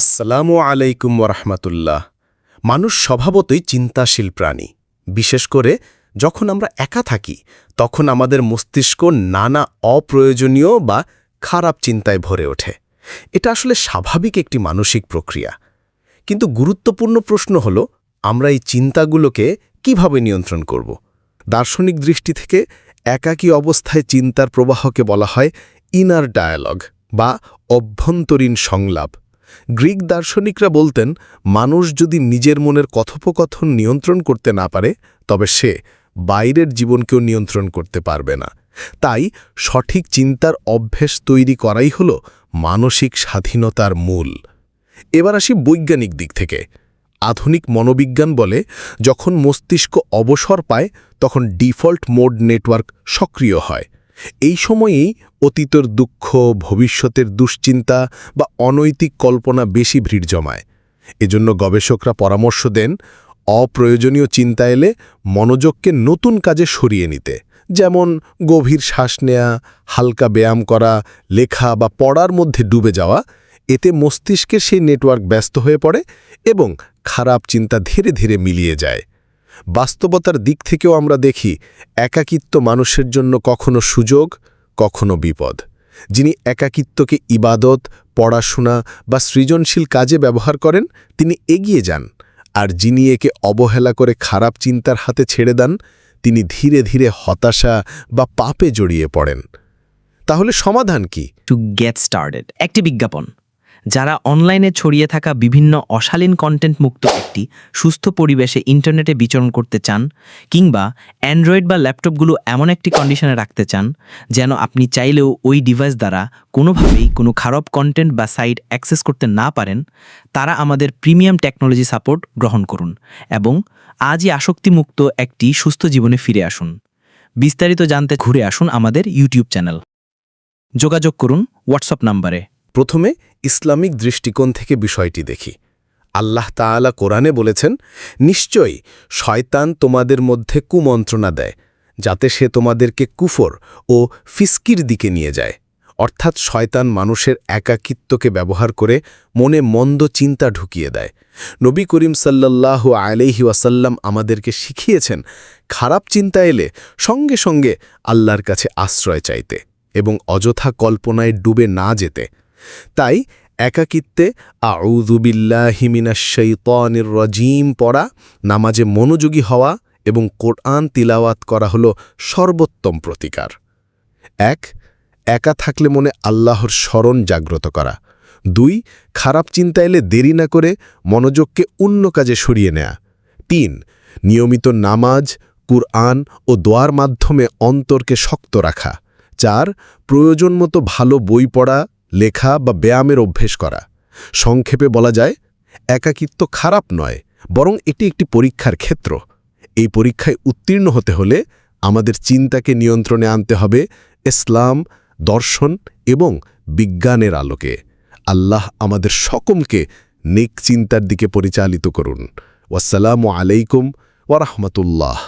আসসালামু আলাইকুম ওরহমতুল্লাহ মানুষ স্বভাবতই চিন্তাশীল প্রাণী। বিশেষ করে যখন আমরা একা থাকি, তখন আমাদের মস্তিষ্ক নানা অপ্রয়োজনীয় বা খারাপ চিন্তায় ভরে ওঠে। এটা আসলে স্বাভাবিক একটি মানসিক প্রক্রিয়া। কিন্তু গুরুত্বপূর্ণ প্রশ্ন হল, আমরা এই চিন্তাগুলোকে কীভাবে নিয়ন্ত্রণ করব? দার্শনিক দৃষ্টি থেকে একাকী অবস্থায় চিন্তার প্রবাহকে বলা হয় ইনার ডায়ালগ বা অভ্যন্তরীণ সংলাপ। গ্রিক দার্শনিকরা বলতেন, মানুষ যদি নিজের মনের কথোপকথন নিয়ন্ত্রণ করতে না পারে, তবে সে বাইরের জীবনকেও নিয়ন্ত্রণ করতে পারবে না। তাই সঠিক চিন্তার অভ্যেস তৈরি করাই হল মানসিক স্বাধীনতার মূল। এবার আসি বৈজ্ঞানিক দিক থেকে। আধুনিক মনোবিজ্ঞান বলে, যখন মস্তিষ্ক অবসর পায়, তখন ডিফল্ট মোড নেটওয়ার্ক সক্রিয় হয়। এই সময়েই অতীতের দুঃখ, ভবিষ্যতের দুশ্চিন্তা বা অনৈতিক কল্পনা বেশি ভিড় জমায়। এজন্য গবেষকরা পরামর্শ দেন, অপ্রয়োজনীয় চিন্তা এলে মনোযোগকে নতুন কাজে সরিয়ে নিতে। যেমন গভীর শ্বাস নেয়া, হালকা ব্যায়াম করা, লেখা বা পড়ার মধ্যে ডুবে যাওয়া। এতে মস্তিষ্কের সেই নেটওয়ার্ক ব্যস্ত হয়ে পড়ে এবং খারাপ চিন্তা ধীরে ধীরে মিলিয়ে যায়। বাস্তবতার দিক থেকেও আমরা দেখি, একাকিত্ব মানুষের জন্য কখনো সুযোগ, কখনো বিপদ। যিনি একাকিত্বকে ইবাদত, পড়াশোনা বা সৃজনশীল কাজে ব্যবহার করেন, তিনি এগিয়ে যান। আর যিনি একে অবহেলা করে খারাপ চিন্তার হাতে ছেড়ে দেন, তিনি ধীরে ধীরে হতাশা বা পাপে জড়িয়ে পড়েন। তাহলে সমাধান কি? টু গেট স্টার্টেড একটি বিজ্ঞাপন। যারা অনলাইনে ছড়িয়ে থাকা বিভিন্ন অশালীন কন্টেন্ট মুক্ত একটি সুস্থ পরিবেশে ইন্টারনেটে বিচরণ করতে চান, কিংবা অ্যান্ড্রয়েড বা ল্যাপটপগুলো এমন একটি কন্ডিশনে রাখতে চান, যেন আপনি চাইলেও ওই ডিভাইস দ্বারা কোনোভাবেই কোনো খারাপ কন্টেন্ট বা সাইট অ্যাক্সেস করতে না পারেন, তারা আমাদের প্রিমিয়াম টেকনোলজি সাপোর্ট গ্রহণ করুন এবং আজই আসক্তিমুক্ত একটি সুস্থ জীবনে ফিরে আসুন। বিস্তারিত জানতে ঘুরে আসুন আমাদের ইউটিউব চ্যানেল যোগাযোগ করুন হোয়াটসঅ্যাপ নাম্বারে প্রথমে ইসলামিক দৃষ্টিকোণ থেকে বিষয়টি দেখি। আল্লাহ তাআলা কোরআনে বলেছেন, নিশ্চয়ই শয়তান তোমাদের মধ্যে কুমন্ত্রণা দেয়, যাতে সে তোমাদেরকে কুফর ও ফিস্কির দিকে নিয়ে যায়। অর্থাৎ শয়তান মানুষের একাকিত্বকে ব্যবহার করে মনে মন্দ চিন্তা ঢুকিয়ে দেয়। নবী করিম সাল্লাল্লাহু আলাইহি ওয়াসাল্লাম আমাদেরকে শিখিয়েছেন, খারাপ চিন্তা এলে সঙ্গে সঙ্গে আল্লাহর কাছে আশ্রয় চাইতে এবং অযথা কল্পনায় ডুবে না যেতে। তাই একাকিত্বে আউদুবিল্লাহিমিনাশৈতনির রজিম পড়া, নামাজে মনোযোগী হওয়া এবং কোরআন তিলাওয়াত করা হল সর্বোত্তম প্রতিকার। এক, একা থাকলে মনে আল্লাহর স্মরণ জাগ্রত করা। দুই, খারাপ চিন্তা এলে দেরি না করে মনোযোগকে অন্য কাজে সরিয়ে নেয়া। তিন, নিয়মিত নামাজ, কুরআন ও দোয়ার মাধ্যমে অন্তরকে শক্ত রাখা। চার, প্রয়োজন মতো ভালো বই পড়া লেখা বা ব্যায়ামের অভ্যেস করা। সংক্ষেপে বলা যায়, একাকিত্ব খারাপ নয়, বরং এটি একটি পরীক্ষার ক্ষেত্র। এই পরীক্ষায় উত্তীর্ণ হতে হলে আমাদের চিন্তাকে নিয়ন্ত্রণে আনতে হবে ইসলাম, দর্শন এবং বিজ্ঞানের আলোকে। আল্লাহ আমাদের সকমকে নেক চিন্তার দিকে পরিচালিত করুন। ওয়াসালামু আলাইকুম ওরহমতুল্লাহ